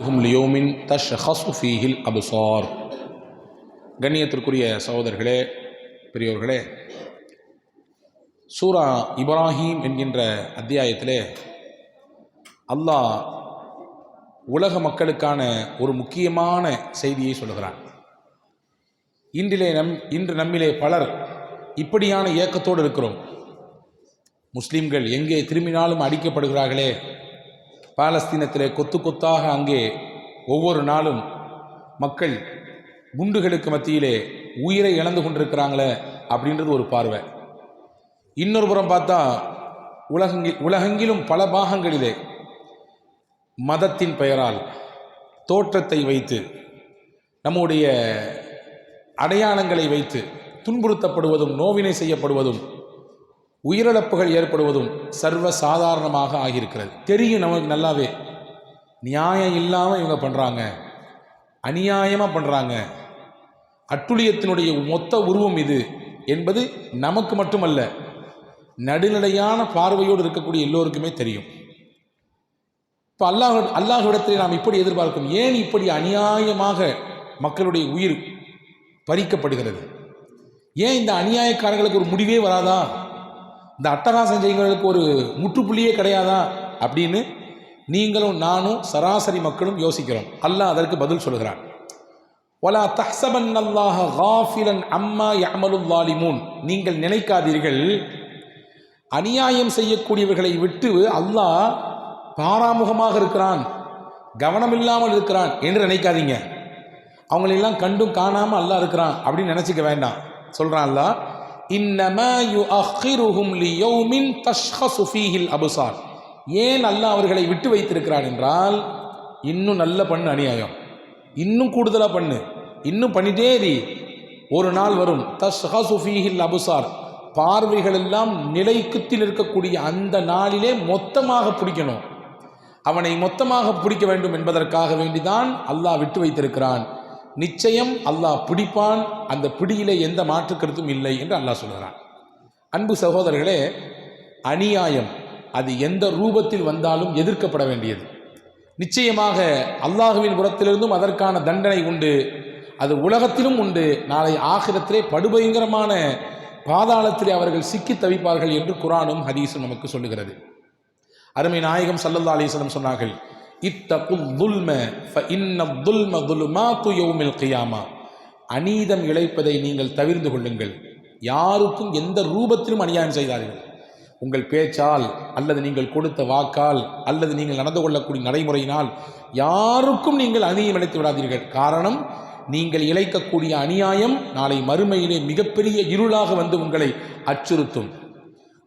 ஹும் லியோமின் தஷ் ஃபீஹில் அபுசார் கண்ணியத்திற்குரிய சகோதரர்களே பெரியோர்களே சூரா இப்ராஹீம் என்கின்ற அத்தியாயத்திலே அல்லாஹ் உலக மக்களுக்கான ஒரு முக்கியமான செய்தியை சொல்கிறான் இன்றிலே நம் இன்று நம்மிலே பலர் இப்படியான இயக்கத்தோடு இருக்கிறோம். முஸ்லீம்கள் எங்கே திரும்பினாலும் அடிக்கப்படுகிறார்களே பாலஸ்தீனத்திலே கொத்து கொத்தாக அங்கே ஒவ்வொரு நாளும் மக்கள் குண்டுகளுக்கு மத்தியிலே உயிரை இழந்து கொண்டிருக்கிறாங்களே அப்படின்றது ஒரு பார்வை. இன்னொரு புறம் பார்த்தா உலகங்கி உலகெங்கிலும் பல பாகங்களிலே மதத்தின் பெயரால் தோற்றத்தை வைத்து நம்முடைய அடையாளங்களை வைத்து துன்புறுத்தப்படுவதும் நோவினை செய்யப்படுவதும் உயிரிழப்புகள் ஏற்படுவதும் சர்வ சாதாரணமாக ஆகியிருக்கிறது. தெரியும் நமக்கு நல்லாவே. நியாயம் இல்லாமல் இவங்க பண்ணுறாங்க அநியாயமாக பண்ணுறாங்க அட்டுழியத்தினுடைய மொத்த உருவம் இது என்பது நமக்கு மட்டுமல்ல நடுநிலையான பார்வையோடு இருக்கக்கூடிய எல்லோருக்குமே தெரியும். இப்போ அல்லாஹ் அல்லாஹ்விடத்தில் நாம் இப்படி எதிர்பார்க்கும். ஏன் இப்படி அநியாயமாக மக்களுடைய உயிர் பறிக்கப்படுகிறது? ஏன் இந்த அநியாயக்காரர்களுக்கு ஒரு முடிவே வராதா? இந்த அட்டகாசம் செய்கிறவர்களுக்கு ஒரு முற்றுப்புள்ளியே கிடையாதா? அப்படின்னு நீங்களும் நானும் சராசரி மக்களும் யோசிக்கிறோம். அல்லாஹ் அதற்கு பதில் சொல்கிறான் ஒலா தஹ்சபன் அல்லாஹ காஃபிலன் அம்மா யமலுல் வாலிமூன் நீங்கள் நினைக்காதீர்கள். அநியாயம் செய்யக்கூடியவர்களை விட்டு அல்லாஹ் பாராமுகமாக இருக்கிறான் கவனம் இல்லாமல் இருக்கிறான் என்று நினைக்காதீங்க. அவங்களெல்லாம் கண்டும் காணாமல் அல்லாஹ் இருக்கிறான் அப்படின்னு நினச்சிக்க வேண்டாம். சொல்கிறான் அல்லாஹ். இன்னமா யு அஹிருஹும் லியௌமின் தஷ்ஹசு ஃபீஹில் அபுசார். ஏன் அல்லாஹ் அவர்களை விட்டு வைத்திருக்கிறான் என்றால் இன்னும் நல்ல பண்ணு அநியாயம். இன்னும் கூடுதலாக பண்ணு. இன்னும் பண்ணிட்டே இரு. ஒரு நாள் வரும். தஷ்ஹசு ஃபீஹில் அபுசார். பார்வைகள் எல்லாம் நிலைக்குத்தி நிற்கக்கூடிய அந்த நாளிலே மொத்தமாக பிடிக்கணும். அவனை மொத்தமாக பிடிக்க வேண்டும் என்பதற்காக வேண்டிதான் அல்லாஹ் விட்டு வைத்திருக்கிறான். நிச்சயம் அல்லாஹ் பிடிப்பான். அந்த பிடியிலே எந்த மாற்றுக்கருத்தும் இல்லை என்று அல்லாஹ் சொல்கிறான். அன்பு சகோதரர்களே அநியாயம் அது எந்த ரூபத்தில் வந்தாலும் எதிர்க்கப்பட வேண்டியது. நிச்சயமாக அல்லாஹுவின் புறத்திலிருந்தும் அதற்கான தண்டனை உண்டு. அது உலகத்திலும் உண்டு. நாளை ஆகிரத்திலே படுபயங்கரமான பாதாளத்திலே அவர்கள் சிக்கி தவிப்பார்கள் என்று குரானும் ஹதீஸும் நமக்கு சொல்லுகிறது. அருமை நாயகம் சல்லல்லா அலிஸ்லம் சொன்னார்கள் இத்தகுல் துல்ம ஃப இன்ன துல்ம துல்மாத்து யௌமில் கியாமா. அநீதம் இழைப்பதை நீங்கள் தவிர்ந்து கொள்ளுங்கள். யாருக்கும் எந்த ரூபத்திலும் அநியாயம் செய்தார்கள் உங்கள் பேச்சால் அல்லது நீங்கள் கொடுத்த வாக்கால் அல்லது நீங்கள் நடந்து கொள்ளக்கூடிய நடைமுறையினால் யாருக்கும் நீங்கள் அநீதம் இழைத்து விடாதீர்கள். காரணம் நீங்கள் இழைக்கக்கூடிய அநியாயம் நாளை மறுமையிலே மிகப்பெரிய இருளாக வந்து உங்களை அச்சுறுத்தும்.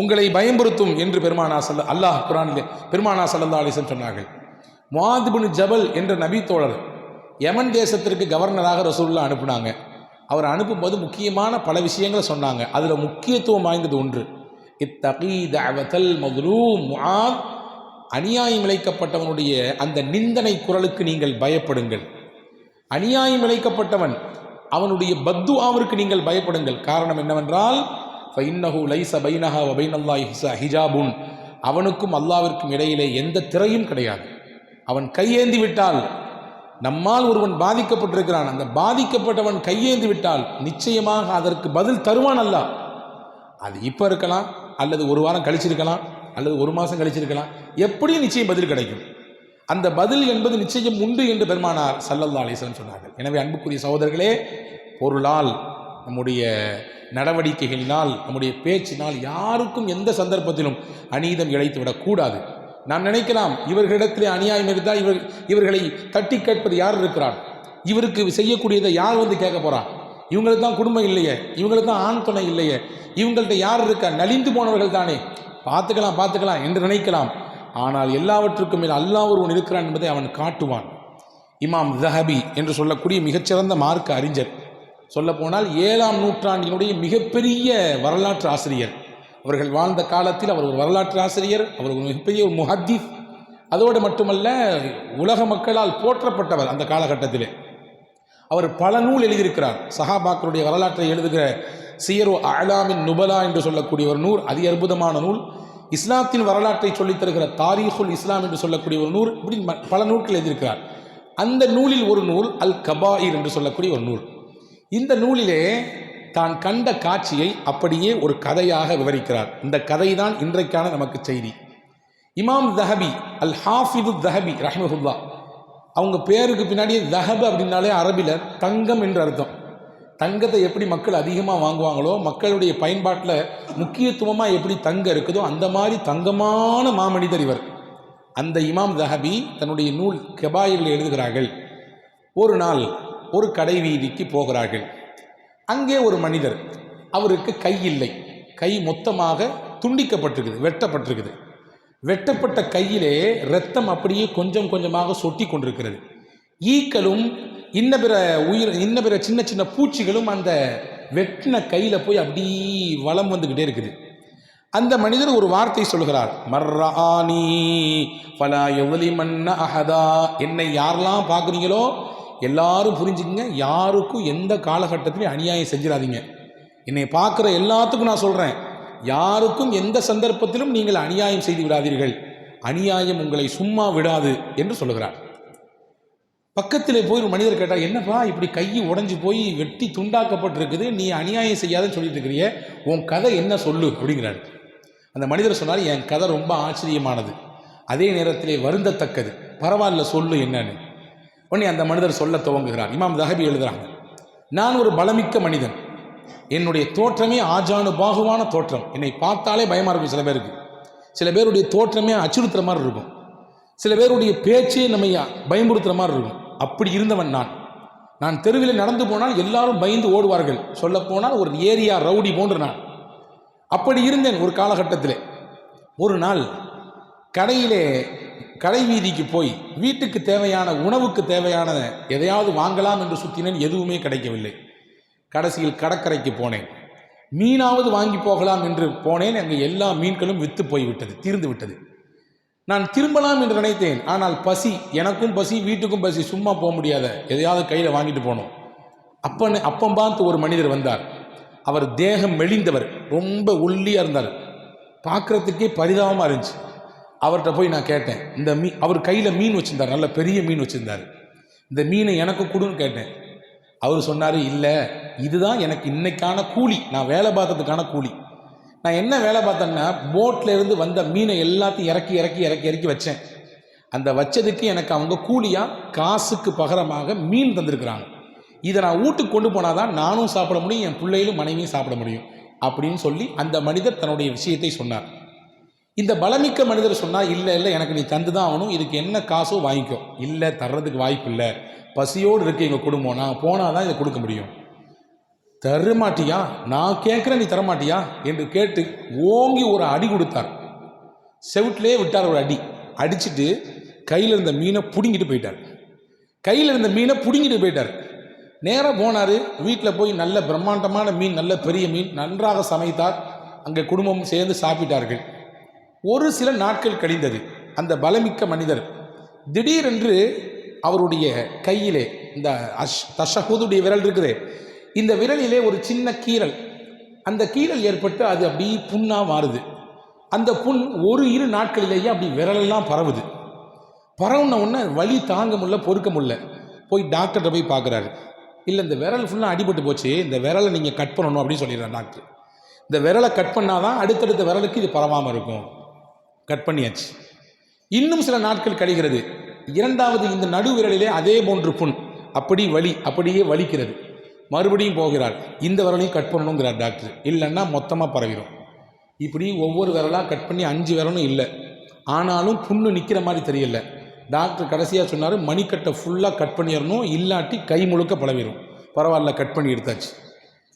உங்களை பயம்புறுத்தும் என்று பெருமானா சல்ல அல்லாஹ் குரானிலே பெருமானா சல்லா அலிசன் சொன்னார்கள். முவாதிபுன் ஜபல் என்ற நபி தோழர் யமன் தேசத்திற்கு கவர்னராக ரசூல்லா அனுப்புனாங்க. அவர் அனுப்பும்போது முக்கியமான பல விஷயங்களை சொன்னாங்க. அதில் முக்கியத்துவம் வாய்ந்தது ஒன்று. இத்தகீதல் மதுலூம் முஆத். அநியாயம் இழைக்கப்பட்டவனுடைய அந்த நிந்தனை குரலுக்கு நீங்கள் பயப்படுங்கள். அநியாயம் இழைக்கப்பட்டவன் அவனுடைய பத்துவாவிற்கு நீங்கள் பயப்படுங்கள். காரணம் என்னவென்றால் ஃபைன்னஹு லைச பைனஹா வபைனல்லாஹி ஹிஜாபுன். அவனுக்கும் அல்லாவிற்கும் இடையிலே எந்த திரையும் கிடையாது. அவன் கையேந்தி விட்டால் நம்மால் ஒருவன் பாதிக்கப்பட்டிருக்கிறான். அந்த பாதிக்கப்பட்டவன் கையேந்தி விட்டால் நிச்சயமாக அதற்கு பதில் தருவான் அல்ல அது இப்போ இருக்கலாம் அல்லது ஒரு வாரம் கழிச்சிருக்கலாம் அல்லது ஒரு மாதம் கழிச்சிருக்கலாம். எப்படியும் நிச்சயம் பதில் கிடைக்கும். அந்த பதில் என்பது நிச்சயம் உண்டு என்று பெருமானார் சல்லல்லா அலிஸ்லம் சொன்னார்கள். எனவே அன்புக்குரிய சகோதரர்களே பொருளால் நம்முடைய நடவடிக்கைகளினால் நம்முடைய பேச்சினால் யாருக்கும் எந்த சந்தர்ப்பத்திலும் அநீதம் இழைத்து விடக்கூடாது நாம் நினைக்கலாம் இவர்களிடத்திலே அநியாயம் இருந்தால் இவர் இவர்களை தட்டி கேட்பது யார் இருக்கிறார்? இவருக்கு செய்யக்கூடியதை யார் வந்து கேட்க போகிறான் இவங்களுக்கு தான் குடும்பம் இல்லையே. இவங்களுக்கு தான் ஆண் துணை இல்லையே. இவங்கள்ட்ட யார் இருக்கா? நலிந்து போனவர்கள் தானே. பார்த்துக்கலாம் பார்த்துக்கலாம் என்று நினைக்கலாம். ஆனால் எல்லாவற்றுக்கும் மேல் அல்லாஹ் ஒருவன் இருக்கிறான் என்பதை அவன் காட்டுவான். இமாம் ஜஹபி என்று சொல்லக்கூடிய மிகச்சிறந்த மார்க்க அறிஞர். சொல்லப்போனால் ஏழாம் நூற்றாண்டினுடைய மிகப்பெரிய வரலாற்று ஆசிரியர். அவர்கள் வாழ்ந்த காலத்தில் அவர் ஒரு வரலாற்று ஆசிரியர் அவர் ஒரு மிகப்பெரிய ஒரு முஹத்தீஸ் அதோடு மட்டுமல்ல உலக மக்களால் போற்றப்பட்டவர் அந்த காலகட்டத்திலே. அவர் பல நூல் எழுதியிருக்கிறார். சஹாபாக்களுடைய வரலாற்றை எழுதுகிற சியரு அலாமின் நுபலா என்று சொல்லக்கூடிய ஒரு நூல் அதி அற்புதமான நூல். இஸ்லாத்தின் வரலாற்றை சொல்லித்தருகிற தாரீஹுல் இஸ்லாம் என்று சொல்லக்கூடிய ஒரு நூல் இப்படி ம- பல நூல்கள் எழுதியிருக்கிறார். அந்த நூலில் ஒரு நூல் அல் கபாயிர் என்று சொல்லக்கூடிய ஒரு நூல். இந்த நூலிலே தான் கண்ட காட்சியை அப்படியே ஒரு கதையாக விவரிக்கிறார். இந்த கதை தான் இன்றைக்கான நமக்கு செய்தி. இமாம் தஹபி அல் ஹாஃபிது தஹபி ரஹ்மஹுல்லா. அவங்க பேருக்கு பின்னாடியே தஹப் அப்படின்னாலே அரபியில் தங்கம் என்று அர்த்தம். தங்கத்தை எப்படி மக்கள் அதிகமாக வாங்குவாங்களோ மக்களுடைய பயன்பாட்டில் முக்கியத்துவமாக எப்படி தங்கம் இருக்குதோ அந்த மாதிரி தங்கமான மாமனிதர் இவர். அந்த இமாம் தஹபி தன்னுடைய நூல் கெபாயில் எழுதுகிறார்கள். ஒரு நாள் ஒரு கடை வீதிக்கு போகிறார்கள். அங்கே ஒரு மனிதர். அவருக்கு கை இல்லை. கை மொத்தமாக துண்டிக்கப்பட்டிருக்குது வெட்டப்பட்டிருக்குது. வெட்டப்பட்ட கையிலே ரத்தம் அப்படியே கொஞ்சம் கொஞ்சமாக சொட்டி கொண்டிருக்கிறது. ஈக்களும் இன்ன பிற உயிர் இன்ன பிற சின்ன சின்ன பூச்சிகளும் அந்த வெட்டின கையில் போய் அப்படி வளம் வந்துக்கிட்டே இருக்குது. அந்த மனிதர் ஒரு வார்த்தை சொல்கிறார். மர்ராணி பலா எவ்வளி மன்ன அஹதா. என்னை யாரெல்லாம் பார்க்குறீங்களோ எல்லாரும் புரிஞ்சுக்கங்க. யாருக்கும் எந்த காலகட்டத்திலையும் அநியாயம் செஞ்சிடாதீங்க. என்னை பார்க்குற எல்லாத்துக்கும் நான் சொல்கிறேன் யாருக்கும் எந்த சந்தர்ப்பத்திலும் நீங்கள் அநியாயம் செய்து விடாதீர்கள். அநியாயம் உங்களை சும்மா விடாது என்று சொல்லுகிறார். பக்கத்தில் போய் ஒரு மனிதர் கேட்டால் என்னப்பா இப்படி கை உடஞ்சி போய் வெட்டி துண்டாக்கப்பட்டிருக்குது. நீ அநியாயம் செய்யாதுன்னு சொல்லிட்டு இருக்கிறிய. உன் கதை என்ன சொல்லு? அப்படிங்கிறார். அந்த மனிதர் சொன்னார் என் கதை ரொம்ப ஆச்சரியமானது. அதே நேரத்திலே வருந்தத்தக்கது. பரவாயில்ல சொல்லு என்னன்னு. உடனே அந்த மனிதர் சொல்ல துவங்குகிறார். இமாம் தஹபி எழுதுகிறாங்க நான் ஒரு பலமிக்க மனிதன். என்னுடைய தோற்றமே ஆஜானு பாகுவான தோற்றம். என்னை பார்த்தாலே பயமாக இருக்கும் சில பேருக்கு. சில பேருடைய தோற்றமே அச்சுறுத்துற மாதிரி இருக்கும். சில பேருடைய பேச்சே நம்மை பயமுறுத்துற மாதிரி இருக்கும். அப்படி இருந்தவன் நான். நான் தெருவில் நடந்து போனால் எல்லாரும் பயந்து ஓடுவார்கள். சொல்லப்போனால் ஒரு ஏரியா ரவுடி போன்று நான். அப்படி இருந்தேன் ஒரு காலகட்டத்தில். ஒரு நாள் கடையிலே கடை வீதிக்கு போய் வீட்டுக்கு தேவையான உணவுக்கு தேவையான எதையாவது வாங்கலாம் என்று சுற்றினேன் எதுவுமே கிடைக்கவில்லை. கடைசியில் கடற்கரைக்கு போனேன். மீனாவது வாங்கி போகலாம் என்று போனேன் அங்கே எல்லா மீன்களும் வித்து போய்விட்டது தீர்ந்து விட்டது. நான் திரும்பலாம் என்று நினைத்தேன் ஆனால் பசி எனக்கும் பசி வீட்டுக்கும் பசி சும்மா போக முடியாத எதையாவது கையில் வாங்கிட்டு போனோம். அப்பன்னு அப்பம் பார்த்து ஒரு மனிதர் வந்தார். அவர் தேகம் மெலிந்தவர் ரொம்ப ஒல்லியாக இருந்தார். பார்க்குறதுக்கே பரிதாபமாக இருந்துச்சு. அவர்கிட்ட போய் நான் கேட்டேன் இந்த மீ அவர் கையில் மீன் வச்சுருந்தார் நல்ல பெரிய மீன் வச்சுருந்தார். இந்த மீனை எனக்கு கொடுன்னு கேட்டேன். அவர் சொன்னார் இல்லை இதுதான் எனக்கு இன்னைக்கான கூலி நான் வேலை பார்த்ததுக்கான கூலி. நான் என்ன வேலை பார்த்தேன்னா போட்டில் இருந்து வந்த மீனை எல்லாத்தையும் இறக்கி இறக்கி இறக்கி இறக்கி வச்சேன். அந்த வச்சதுக்கு எனக்கு அவங்க கூலியாக காசுக்கு பகரமாக மீன் தந்திருக்கிறாங்க. இதை நான் வீட்டுக்கு கொண்டு போனால் தான் நானும் சாப்பிட முடியும் என் பிள்ளைகளும் மனைவியும் சாப்பிட முடியும் அப்படின்னு சொல்லி அந்த மனிதர் தன்னுடைய விஷயத்தை சொன்னார். இந்த பலமிக்க மனிதர் சொன்னால் இல்லை இல்லை எனக்கு நீ தந்து தான் ஆகணும். இதுக்கு என்ன காசோ வாங்கிக்கோ. இல்லை தர்றதுக்கு வாய்ப்பு இல்லை. பசியோடு இருக்கு எங்கள் குடும்பம். நான் போனால் தான் இதை கொடுக்க முடியும். தரமாட்டியா? நான் கேட்குறேன் நீ தரமாட்டியா? என்று கேட்டு ஓங்கி ஒரு அடி கொடுத்தார். செவுட்டிலே விட்டார் ஒரு அடி. அடிச்சுட்டு கையில் இருந்த மீனை பிடுங்கிட்டு போயிட்டார். கையில் இருந்த மீனை பிடுங்கிட்டு போயிட்டார். நேராக போனார். வீட்டில் போய் நல்ல பிரம்மாண்டமான மீன் நல்ல பெரிய மீன் நன்றாக சமைத்தார். அங்கே குடும்பம் சேர்ந்து சாப்பிட்டார்கள். ஒரு சில நாட்கள் கழிந்தது. அந்த பலமிக்க மனிதர் திடீரென்று அவருடைய கையிலே இந்த அஷ் தஷஹூதுடைய விரல் இருக்குது. இந்த விரலிலே ஒரு சின்ன கீறல். அந்த கீறல் ஏற்பட்டு அது அப்படி புண்ணாக மாறுது. அந்த புண் ஒரு இரு நாட்களிலேயே அப்படி விரலெல்லாம் பரவுது. பரவுன உடனே வலி தாங்க முடியல பொறுக்க முடியல. போய் டாக்டர்கிட்ட போய் பார்க்குறாரு. இல்லை இந்த விரல் ஃபுல்லாக அடிபட்டு போச்சு. இந்த விரலை நீங்கள் கட் பண்ணணும் அப்படின்னு சொல்லிடுறாரு டாக்டர். இந்த விரலை கட் பண்ணால் தான் அடுத்தடுத்த விரலுக்கு இது பரவாமல் இருக்கும். கட் பண்ணியாச்சு. இன்னும் சில நாட்கள் கழிகிறது. இரண்டாவது இந்த நடு விரலிலே அதே போன்று புண். அப்படி வலி அப்படியே வலிக்கிறது. மறுபடியும் போகிறார் இந்த விரலையும் கட் பண்ணணுங்கிறார் டாக்டர். இல்லைன்னா மொத்தமாக பரவிடும் இப்படி ஒவ்வொரு விரலாக கட் பண்ணி அஞ்சு விரலும் இல்லை. ஆனாலும் புண்ணு நிற்கிற மாதிரி தெரியல. டாக்டர் கடைசியாக சொன்னார் மணிக்கட்டை ஃபுல்லாக கட் பண்ணிடணும் இல்லாட்டி கை முழுக்க பழவிடும் பரவாயில்ல கட் பண்ணி எடுத்தாச்சு.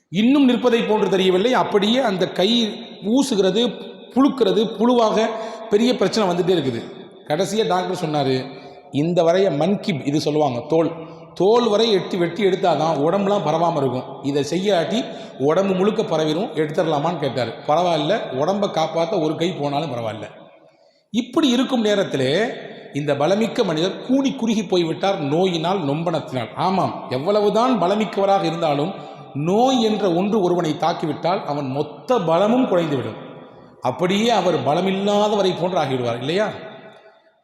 இன்னும் நிற்பதை போன்று தெரியவில்லை. அப்படியே அந்த கை ஊசுகிறது புழுக்கிறது புழுவாக பெரிய பிரச்சனை வந்துகிட்டே இருக்குது. கடைசியாக டாக்டர் சொன்னார் இந்த வரைய மன்கிப் இது சொல்லுவாங்க தோல். தோல் வரை எட்டி வெட்டி எடுத்தாதான் உடம்புலாம் பரவாமல் இருக்கும். இதை செய்யாட்டி உடம்பு முழுக்க பரவிடும் எடுத்துடலாமான்னு கேட்டார். பரவாயில்ல உடம்பை காப்பாற்ற ஒரு கை போனாலும் பரவாயில்ல. இப்படி இருக்கும் நேரத்தில் இந்த பலமிக்க மனிதர் கூணி குறுகி போய்விட்டார் நோயினால் நொம்பனத்தினால். ஆமாம் எவ்வளவுதான் பலமிக்கவராக இருந்தாலும் நோய் என்ற ஒன்று ஒருவனை தாக்கிவிட்டால் அவன் மொத்த பலமும் குறைந்துவிடும். அப்படியே அவர் பலமில்லாதவரை போன்று ஆகிவிடுவார் இல்லையா?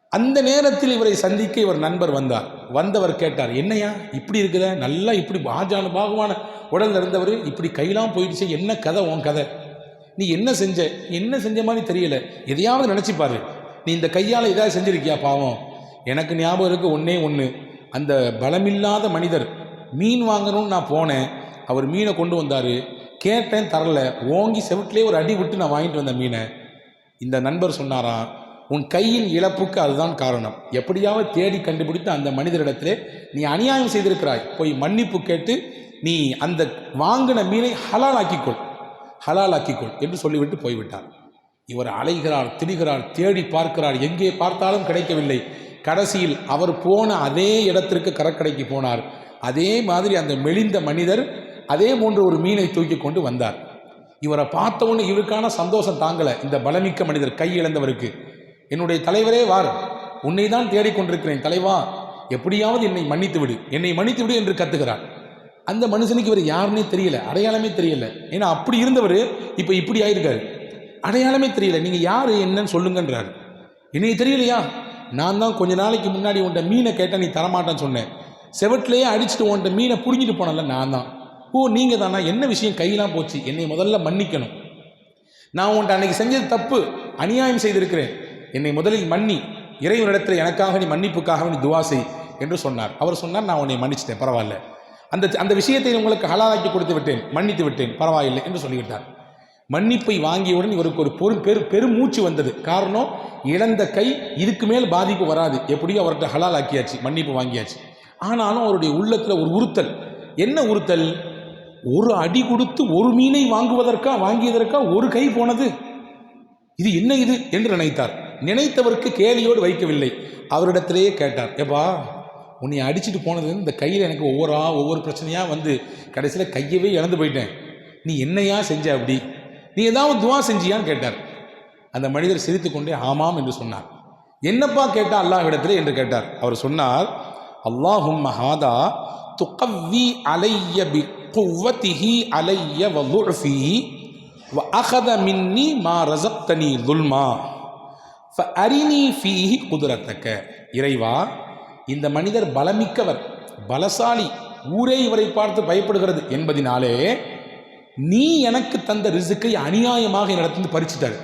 அந்த நேரத்தில் இவரை சந்திக்க இவர் நண்பர் வந்தார். வந்தவர் கேட்டார் என்னையா இப்படி இருக்குதே நல்லா இப்படி பாஜான பாகுவான உடலில் இருந்தவர் இப்படி கையெல்லாம் போயிடுச்சு என்ன கதை உன் கதை? நீ என்ன செஞ்ச? என்ன செஞ்ச மாதிரி தெரியல. எதையாவது நினச்சிப்பாரு நீ இந்த கையால் ஏதாவது செஞ்சிருக்கியா பாவம்? எனக்கு ஞாபகம் இருக்குது ஒன்றே ஒன்று அந்த பலமில்லாத மனிதர் மீன் வாங்கணும்னு நான் போனேன். அவர் மீனை கொண்டு வந்தார். கேட்டேன் தரல. ஓங்கி செவுட்லேயே ஒரு அடி விட்டு நான் வாங்கிட்டு வந்த மீனை. இந்த நண்பர் சொன்னாராம் உன் கையின் இழப்புக்கு அதுதான் காரணம். எப்படியாவது தேடி கண்டுபிடித்து அந்த மனிதரிடத்திலே நீ அநியாயம் செய்திருக்கிறாய். போய் மன்னிப்பு கேட்டு நீ அந்த வாங்கின மீனை ஹலாலாக்கிக்கொள். ஹலாலாக்கிக்கொள் என்று சொல்லிவிட்டு போய்விட்டார். இவர் அலைகிறார் திரிகிறார் தேடி பார்க்கிறார். எங்கே பார்த்தாலும் கிடைக்கவில்லை. கடைசியில் அவர் போன அதே இடத்திற்கு கடற்கரைக்கு போனார். அதே மாதிரி அந்த மெலிந்த மனிதர் அதே போன்ற ஒரு மீனை தூக்கி கொண்டு வந்தார். இவரை பார்த்த உடனே இவருக்கான சந்தோஷம் தாங்கலை. இந்த பலமிக்க மனிதர் கை இழந்தவருக்கு. என்னுடைய தலைவரே வார். உன்னை தான் தேடிக்கொண்டிருக்கிறேன் தலைவா. எப்படியாவது என்னை மன்னித்து விடு. என்னை மன்னித்து விடு என்று கத்துகிறார். அந்த மனுஷனுக்கு இவர் யாருன்னே தெரியல. அடையாளமே தெரியல. ஏன்னா அப்படி இருந்தவர் இப்போ இப்படி ஆயிருக்காரு. அடையாளமே தெரியல. நீங்கள் யார் என்னன்னு சொல்லுங்கன்றாரு. என்னை தெரியலையா? நான் தான் கொஞ்ச நாளைக்கு முன்னாடி உன்ட்ட மீனை கேட்டால் நீ தரமாட்டேன்னு சொன்னேன். செவட்லேயே அடிச்சுட்டு உன்ட்ட மீனை பிடிங்கிட்டு போனல நான் தான். ஓ நீங்கள் தானா என்ன விஷயம் கையெல்லாம் போச்சு? என்னை முதல்ல மன்னிக்கணும். நான் உன்ட்ட அன்னைக்கு செஞ்சது தப்பு. அநியாயம் செய்திருக்கிறேன். என்னை முதலில் மன்னி. இறைவனிடத்தில் எனக்காக நீ மன்னிப்புக்காக நீ துவா செய் என்று சொன்னார். அவர் சொன்னார் நான் உன்னை மன்னிச்சிட்டேன். பரவாயில்ல. அந்த அந்த விஷயத்தை உங்களுக்கு ஹலாலாக்கி கொடுத்து விட்டேன். மன்னித்து விட்டேன். பரவாயில்லை என்று சொல்லிவிட்டார். மன்னிப்பை வாங்கியவுடன் இவருக்கு ஒரு பொரு பெரு பெருமூச்சு வந்தது. காரணம் இழந்த கை இதுக்கு மேல் பாதிப்பு வராது. எப்படியோ அவர்கிட்ட ஹலால் ஆக்கியாச்சு மன்னிப்பு வாங்கியாச்சு. ஆனாலும் அவருடைய உள்ளத்தில் ஒரு உறுத்தல். என்ன உறுத்தல்? ஒரு அடி கொடுத்து ஒரு மீனை வாங்குவதற்கா வாங்கியதற்கா ஒரு கை போனது? இது என்ன இது என்று நினைத்தார். நினைத்தவருக்கு கேலியோடு வைக்கவில்லை. அவரிடத்திலேயே கேட்டார் ஏப்பா உன்னை அடிச்சுட்டு போனது இந்த கையில் எனக்கு ஒவ்வொரு ஒவ்வொரு பிரச்சனையாக வந்து கடைசியில் கையவே இழந்து போயிட்டேன். நீ என்னையா செஞ்ச அப்படி? நீ ஏதாவது துவா செஞ்சியான்னு கேட்டார். அந்த மனிதர் சிரித்துக்கொண்டே ஆமாம் என்று சொன்னார். என்னப்பா கேட்டா அல்லாஹ்விடத்தில்? என்று கேட்டார். அவர் சொன்னார் அல்லாஹும் மஹாதா துக்கவி அலைய பி குவத்திஹி அலைய வலுஃபி வ அகத மின்னி மா ரசக்தனி துல்மா அரினி ஃபீஹி குதிரத்தக்க இறைவா இந்த மனிதர் பலமிக்கவர் பலசாலி ஊரே இவரை பார்த்து பயப்படுகிறது என்பதினாலே நீ எனக்கு தந்த ரிசுக்கை அநியாயமாக என்னிடத்திலிருந்து பறிச்சுட்டாரு.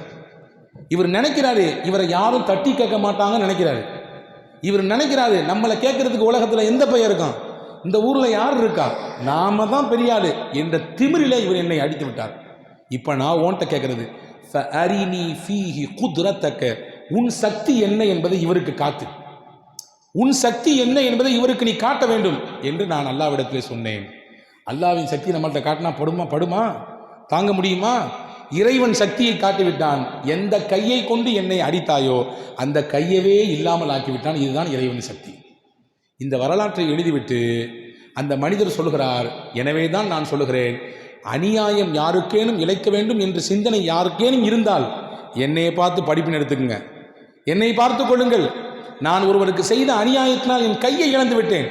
இவர் நினைக்கிறாரு இவரை யாரும் தட்டி கேட்க மாட்டாங்கன்னு நினைக்கிறாரு. இவர் நினைக்கிறாரு நம்மளை கேட்கறதுக்கு உலகத்தில் எந்த பையன் இருக்கான்? இந்த ஊரில் யார் இருக்கா? நாம தான் பெரியாள் என்ற திமிரிலே இவர் என்னை அடித்து விட்டார். இப்போ நான் ஓன்ட்ட கேட்கறது அரினி ஃபீஹி குதிரத்தக்க. உன் சக்தி என்ன என்பதை இவருக்கு காத்து உன் சக்தி என்ன என்பதை இவருக்கு நீ காட்ட வேண்டும் என்று நான் அல்லாவிடத்திலே சொன்னேன். அல்லாவின் சக்தி நம்மள்ட்ட காட்டினா படுமா? படுமா? தாங்க முடியுமா? இறைவன் சக்தியை காட்டிவிட்டான். எந்த கையை கொண்டு என்னை அடித்தாயோ அந்த கையவே இல்லாமல் ஆக்கிவிட்டான். இதுதான் இறைவன் சக்தி. இந்த வரலாற்றை எழுதிவிட்டு அந்த மனிதர் சொல்கிறார் எனவே தான் நான் சொல்லுகிறேன் அநியாயம் யாருக்கேனும் இழைக்க வேண்டும் என்ற சிந்தனை யாருக்கேனும் இருந்தால் என்னையை பார்த்து படிப்பின் எடுத்துக்கங்க. என்னை பார்த்து கொள்ளுங்கள். நான் ஒருவருக்கு செய்த அநியாயத்தினால் என் கையை இழந்து விட்டேன்.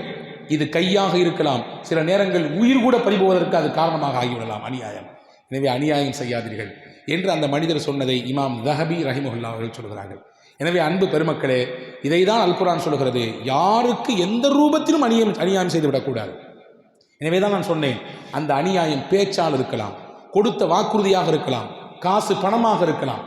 இது கையாக இருக்கலாம். சில நேரங்கள் உயிர் கூட பறிபோவதற்கு அது காரணமாக ஆகிவிடலாம். அநியாயம். எனவே அநியாயம் செய்யாதீர்கள். என்று அந்த மனிதர் சொன்னதை இமாம் தஹபி ரஹிமுல்லா அவர்கள் சொல்கிறார்கள். எனவே அன்பு பெருமக்களே இதை தான் அல்குரான் சொல்கிறது யாருக்கு எந்த ரூபத்திலும் அணியம் அநியாயம் செய்து விடக்கூடாது எனவே தான் நான் சொன்னேன் அந்த அநியாயம் பேச்சால் இருக்கலாம் கொடுத்த வாக்குறுதியாக இருக்கலாம் காசு பணமாக இருக்கலாம்